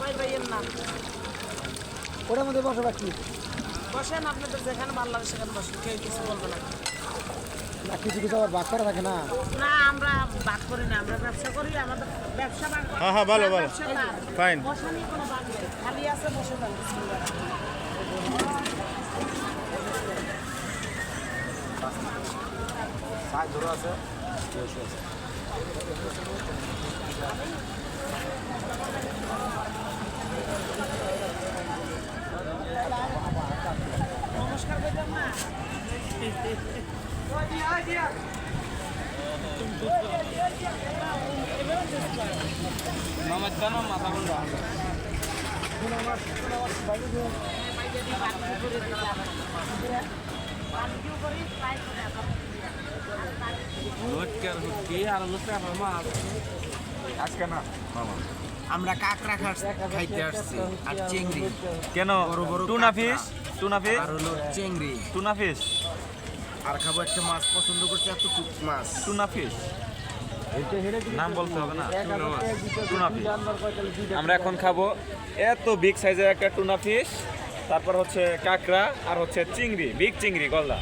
ভাই ভাইয়ের নাম ওটার মধ্যে বসে রাখি বসেন আপনাদের যেখানে ভালো লাগে সেখানে বসেন কেউ কিছু বলবে না না কিছু কিছু আবার বাদ করা থাকে না না আমরা বাদ করি না আমরা ব্যবসা করি আমাদের ব্যবসা বাদ হ্যাঁ, হ্যাঁ, ভালো, ভালো। Fine. বসা নিয়ে কোনো বাদ নেই খালি আছে বসে যান বিসমিল্লাহ। নমস্কার বললাম না বারবিকিউ করি ফ্রাই করে আবার আমরা কাঁকড়া খাস- খাইতে আসছি আর চিংড়ি। কেন? টুনা। ফিশ টুনা ফিশ আর হলো চিংড়ি। টুনা ফিশ আর খাব একটা মাছ পছন্দ করছে এত মাছ। টুনা ফিশ নাম বলতে হবে না, টুনা ফিশ আমরা এখন খাব এত বিগ সাইজের একটা টুনা ফিশ তারপর হচ্ছে কাঁকড়া আর হচ্ছে চিংড়ি বিগ চিংড়ি, গলদা।